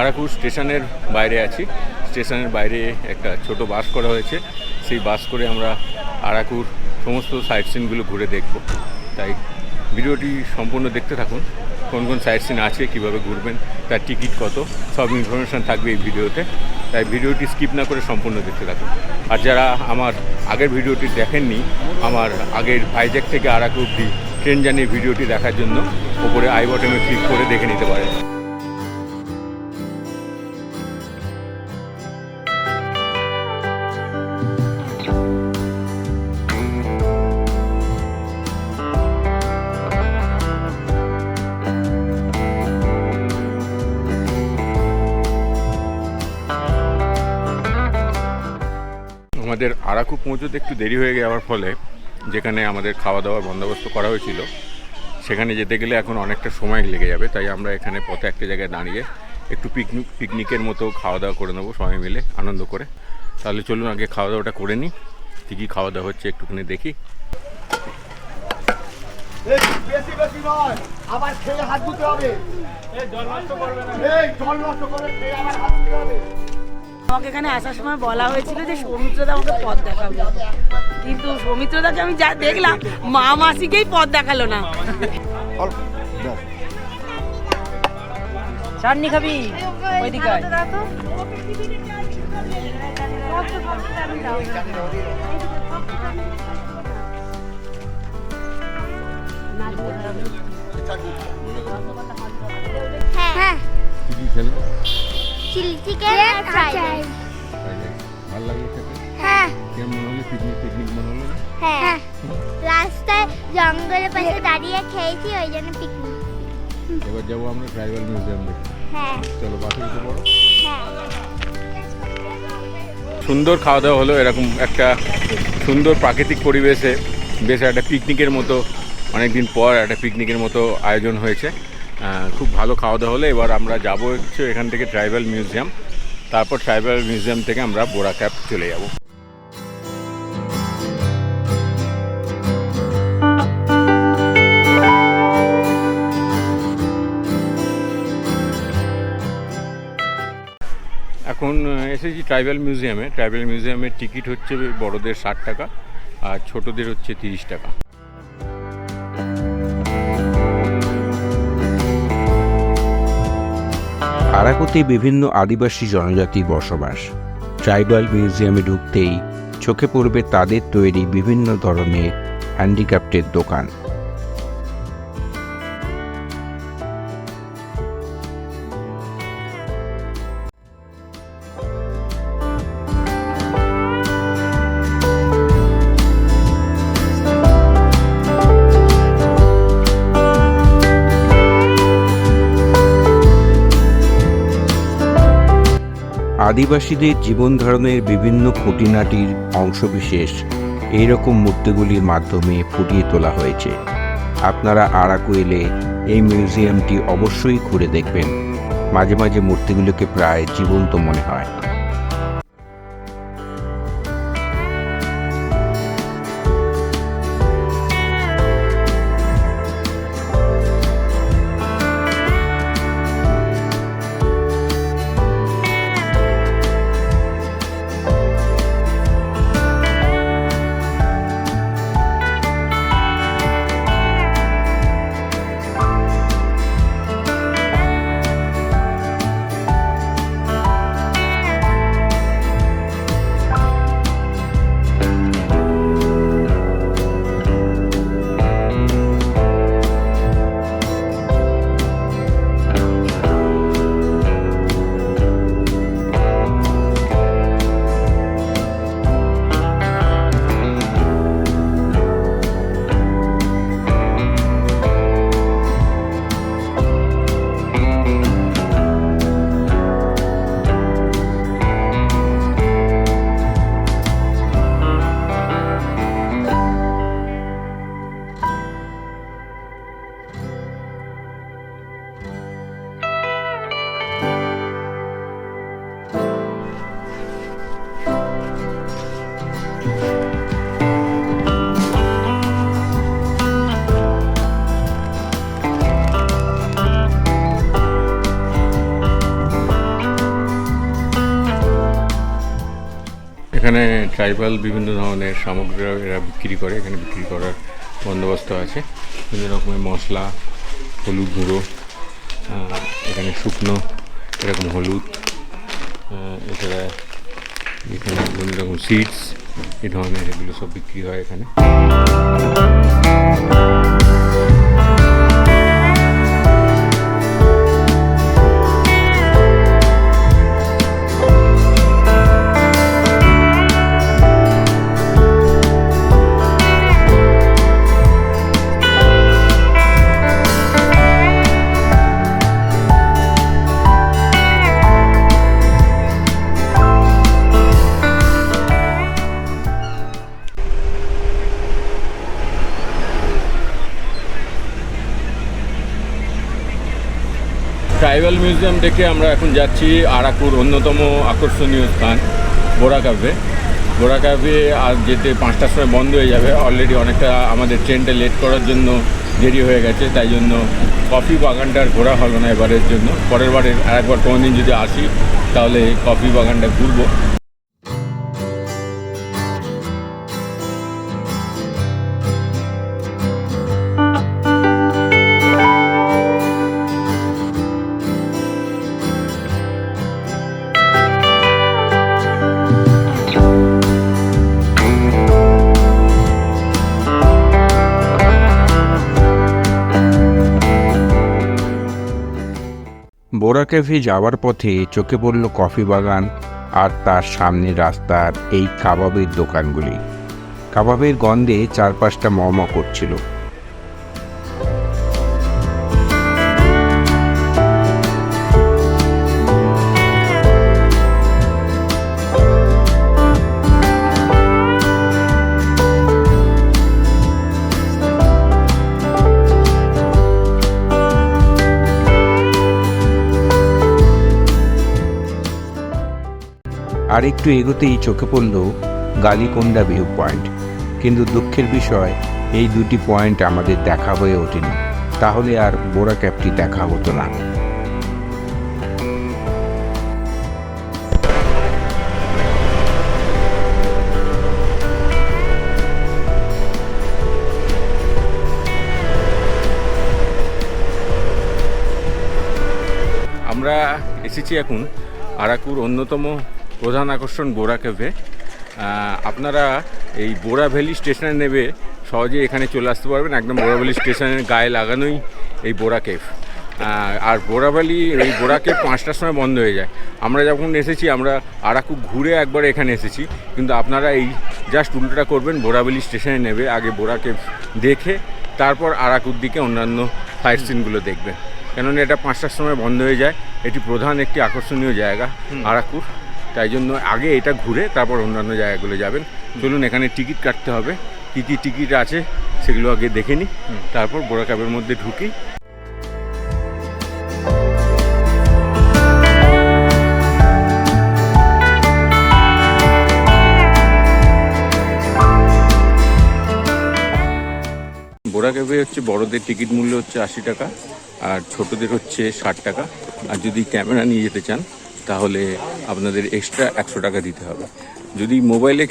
আরাকুর স্টেশনের বাইরে আছি। স্টেশনের বাইরে একটা ছোট বাস করা হয়েছে। সেই বাস করে আমরা আরাকুর সমস্ত সাইট সিনগুলো ঘুরে দেখব। তাই ভিডিওটি সম্পূর্ণ দেখতে থাকুন। কোন কোন সাইট সিন আছে, কীভাবে ঘুরবেন, তার টিকিট কত, সব ইনফরমেশান থাকবে এই ভিডিওতে। তাই ভিডিওটি স্কিপ না করে সম্পূর্ণ দেখতে থাকুন। আর যারা আমার আগের ভিডিওটি দেখেননি, আমার আগের ভাইজ্যাক থেকে আরাকু অব্দি ট্রেন জার্নির ভিডিওটি দেখার জন্য, ওপরে আই বটনে ক্লিক করে দেখে নিতে পারেন। আমাদের আরাকু পৌঁছতে একটু দেরি হয়ে যাওয়ার ফলে যেখানে আমাদের খাওয়া দাওয়ার বন্দোবস্ত করা হয়েছিল, সেখানে যেতে গেলে এখন অনেকটা সময় লেগে যাবে। তাই আমরা এখানে পথে একটা জায়গায় দাঁড়িয়ে একটু পিকনিক পিকনিকের মতো খাওয়া দাওয়া করে নেব সবাই মিলে আনন্দ করে। তাহলে চলুন আগে খাওয়া দাওয়াটা করে নিই। কী কী খাওয়া দাওয়া হচ্ছে একটুখানি দেখি। আবার খেয়ে হাত ধুতে হবে। জল নষ্ট করবে না। জল নষ্ট করে খেয়ে আবার হাত ধুতে হবে। আমাকে এখানে আসার সময় বলা হয়েছিল যে সৌমিত্রদা আমাকে পথ দেখাবে। কিন্তু সৌমিত্রদাকে আমি যা দেখলাম মা মাসিকেই পথ দেখাল না। চাটনি খাবি? ওইদিকে। হ্যাঁ। খেলে? চিলি চিকেন আর ফ্রাইড রাইস ভালো লাগল খেতে? হ্যাঁ। কেমন হলো? পিকনিক পিকনিক মনে হলো না? হ্যাঁ। রাস্তায় জঙ্গলের পাশে দাঁড়িয়ে খেয়েছি ওই জন্য পিকনিক এবার যাব আমরা ট্রাইবাল মিউজিয়াম দেখতে। হ্যাঁ। চলো বাসে উঠে পড়ো। হ্যাঁ। সুন্দর খাওয়া দাওয়া হলো এরকম একটা সুন্দর প্রাকৃতিক পরিবেশে বেশ একটা পিকনিকের মতো অনেকদিন পর একটা পিকনিকের মতো আয়োজন হয়েছে। খুব ভালো খাওয়া দাওয়া হলে এবার আমরা যাব হচ্ছে এখান থেকে ট্রাইবাল মিউজিয়াম তারপর ট্রাইবাল মিউজিয়াম থেকে আমরা বোরা ক্যাপ চলে যাব। এখন এসেছি ট্রাইবাল মিউজিয়ামে ট্রাইবাল মিউজিয়ামের টিকিট হচ্ছে বড়দের ষাট টাকা আর ছোটদের হচ্ছে তিরিশ টাকা। আরাকুতে বিভিন্ন আদিবাসী জনজাতি বসবাস। ট্রাইবাল মিউজিয়ামে ঢুকতেই চোখে পড়বে তাদের তৈরি বিভিন্ন ধরনের হ্যান্ডিক্যাপ্টের দোকান। আদিবাসীদের জীবনধারণের বিভিন্ন খুঁটিনাটির অংশবিশেষ এইরকম মূর্তিগুলির মাধ্যমে ফুটিয়ে তোলা হয়েছে। আপনারা আরাকু এলে এই মিউজিয়ামটি অবশ্যই ঘুরে দেখবেন। মাঝে মাঝে মূর্তিগুলোকে প্রায় জীবন্ত মনে হয়। এখানে ট্রাইবাল বিভিন্ন ধরনের সামগ্রী এরা বিক্রি করে, এখানে বিক্রি করার বন্দোবস্ত আছে। বিভিন্ন রকমের মশলা, হলুদ গুঁড়ো এখানে শুকনো, এরকম হলুদ এছাড়া এখানে বিভিন্ন রকম সিডস এই ধরনের এগুলো সব বিক্রি হয় এখানে। ট্রাইবাল মিউজিয়াম দেখে আমরা এখন যাচ্ছি আরাকুর অন্যতম আকর্ষণীয় স্থান, বোরা ক্যাফে বোরা ক্যাফে আর যেতে পাঁচটার সময় বন্ধ হয়ে যাবে। অলরেডি অনেকটা আমাদের ট্রেনটা লেট করার জন্য দেরি হয়ে গেছে, তাই জন্য কফি বাগানটা আর ঘোরা হলো না এবারের জন্য। পরের বারের আরেকবার কোনো দিন যদি আসি, তাহলে কফি বাগানটা ঘুরবো। বোরা ক্যাফে যাওয়ার পথে চোখে পড়ল কফি বাগান আর তার সামনে রাস্তার এই কাবাবের দোকানগুলি। কাবাবের গন্ধে চারপাশটা মমা করছিল। আর একটু এগোতেই চোখে পড়ল গালিকোন্ডা ভিউ পয়েন্ট। কিন্তু দুঃখের বিষয়, এই দুটি পয়েন্ট আমাদের দেখা হয়ে ওঠেনি। তাহলে আর বোরা ক্যাপটি দেখা হতো না। আমরা এসেছি এখন আরাকুর অন্যতম প্রধান আকর্ষণ বোরা ক্যাফে। আপনারা এই বোরা ভ্যালি স্টেশনে নেবে সহজে এখানে চলে আসতে পারবেন। একদম বোরা ভ্যালি স্টেশনের গায়ে লাগানোই এই বোরা কেফ আর বোরা ভ্যালি এই বোরা কেফ পাঁচটার সময় বন্ধ হয়ে যায়। আমরা যখন এসেছি আমরা আরাকু ঘুরে একবার এখানে এসেছি। কিন্তু আপনারা এই জাস্ট উল্টোটা করবেন বোরাভ্যালি স্টেশনে নেবে আগে বোরা কেফ দেখে তারপর আরাকুর দিকে অন্যান্য সাইট সিনগুলো দেখবেন। কেননা এটা পাঁচটার সময় বন্ধ হয়ে যায়। এটি প্রধান একটি আকর্ষণীয় জায়গা আরাকুর। তাই জন্য আগে এটা ঘুরে তারপর অন্যান্য জায়গাগুলো যাবেন। চলুন এখানে টিকিট কাটতে হবে। কী কী টিকিট আছে সেগুলো আগে দেখে নিই। তারপর বোরা ক্যাবের মধ্যে ঢুকি। বোরা ক্যাবে হচ্ছে বড়দের টিকিট মূল্য হচ্ছে আশি টাকা আর ছোটদের হচ্ছে ষাট টাকা। আর যদি ক্যামেরা নিয়ে যেতে চান তাহলে আপনাদের এক্সট্রা একশো টাকা দিতে হবে। যদি মোবাইলে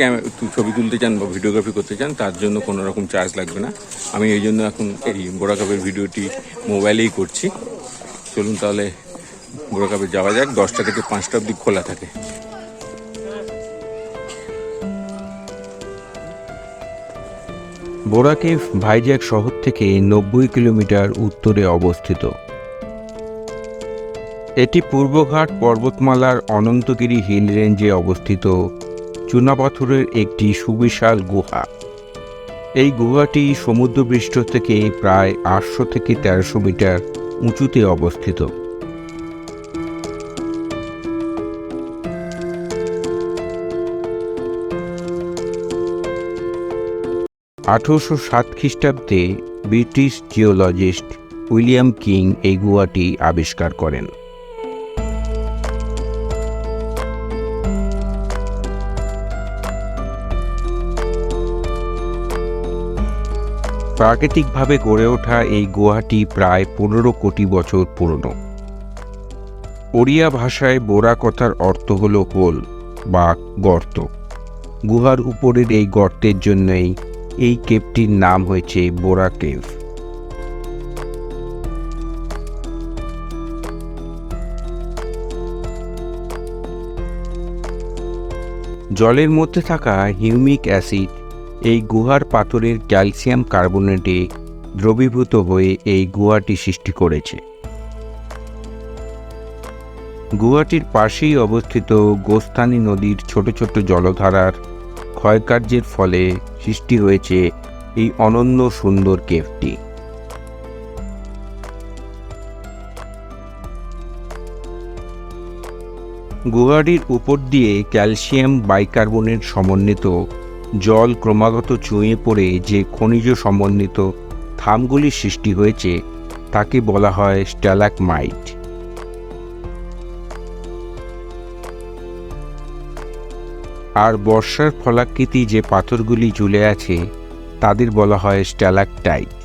ছবি তুলতে চান বা ভিডিওগ্রাফি করতে চান, তার জন্য কোনো রকম চার্জ লাগবে না। আমি এই জন্য এখন এই বোরা কাপের ভিডিওটি মোবাইলেই করছি। চলুন তাহলে বোরা কাপে যাওয়া যাক। দশটা থেকে পাঁচটা অবধি খোলা থাকে। বোরা কেভ ভাইজ্যাক শহর থেকে নব্বই কিলোমিটার উত্তরে অবস্থিত। এটি পূর্বঘাট পর্বতমালার অনন্তগিরি হিল রেঞ্জে অবস্থিত চুনাপাথরের একটি সুবিশাল গুহা। এই গুহাটি সমুদ্রপৃষ্ঠ থেকে প্রায় আটশো থেকে তেরোশো মিটার উঁচুতে অবস্থিত। আঠারোশো সাত খ্রিস্টাব্দে ব্রিটিশ জিওলজিস্ট উইলিয়াম কিং এই গুহাটি আবিষ্কার করেন। প্রাকৃতিকভাবে গড়ে ওঠা এই গুহাটি প্রায় পনেরো কোটি বছর পুরনো। ওড়িয়া ভাষায় বোরা কথার অর্থ হল হোল বা গর্ত। গুহার উপরের এই গর্তের জন্যই এই কেভটির নাম হয়েছে বোরা কেভ। জলের মধ্যে থাকা হিউমিক অ্যাসিড এই গুহার পাথরের ক্যালসিয়াম কার্বনেটে দ্রবীভূত হয়ে এই গুহাটি সৃষ্টি করেছে। গুহাটির পাশেই অবস্থিত গোস্তানি নদীর ছোট ছোট জলধারার ক্ষয়কার্যের ফলে সৃষ্টি হয়েছে এই অনন্য সুন্দর কেভটি। গুহাটির উপর দিয়ে ক্যালসিয়াম বাইকার্বনেট সমন্বিত জল ক্রমাগত চুঁয়ে পড়ে যে খনিজ সমন্বিত থামগুলি সৃষ্টি হয়েছে, তাকে বলা হয় স্ট্যালাকমাইট। আর বর্ষার ফলাকৃতি যে পাথরগুলি ঝুলে আছে, তাদের বলা হয় স্ট্যালাকটাইট।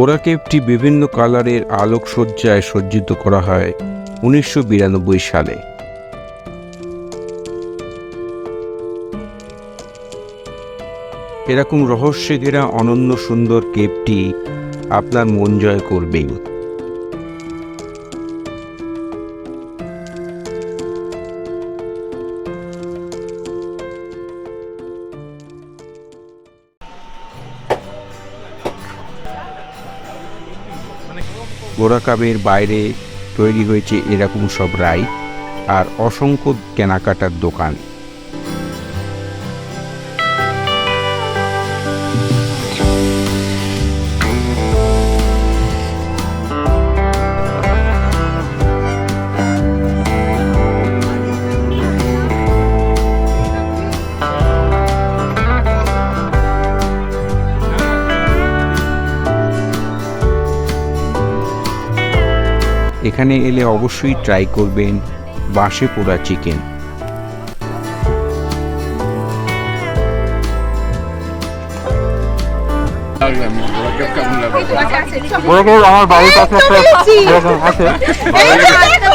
বোরা কেভটি বিভিন্ন কালারের আলোকসজ্জায় সজ্জিত করা হয় উনিশশো বিরানব্বই সালে। এরকম রহস্যে ঘেরা অনন্য সুন্দর কেপটি আপনার মন জয় করবেই। গোরাকাবের বাইরে তৈরি হয়েছে এরকম সব রাইড আর অসংখ্য কেনাকাটার দোকান। এখানে এলে অবশ্যই ট্রাই করবেন বাঁশে পোড়া চিকেন আমার বাড়ির কাছে একটা এরকম আছে।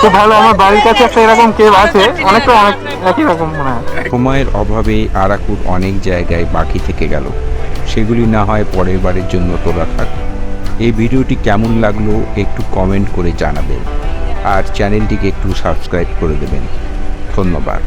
খুব ভালো আমার বাড়ির কাছে একটা এরকম আছে। অনেকটা অনেক একই রকম মনে হয়। সময়ের অভাবে আরাকুর অনেক জায়গায় বাকি থেকে গেল। সেগুলি না হয় পরের বারের জন্য তোলা থাক এই ভিডিওটি কেমন লাগল একটু কমেন্ট করে জানাবেন। আর চ্যানেলটিকে একটু সাবস্ক্রাইব করে দেবেন। ধন্যবাদ।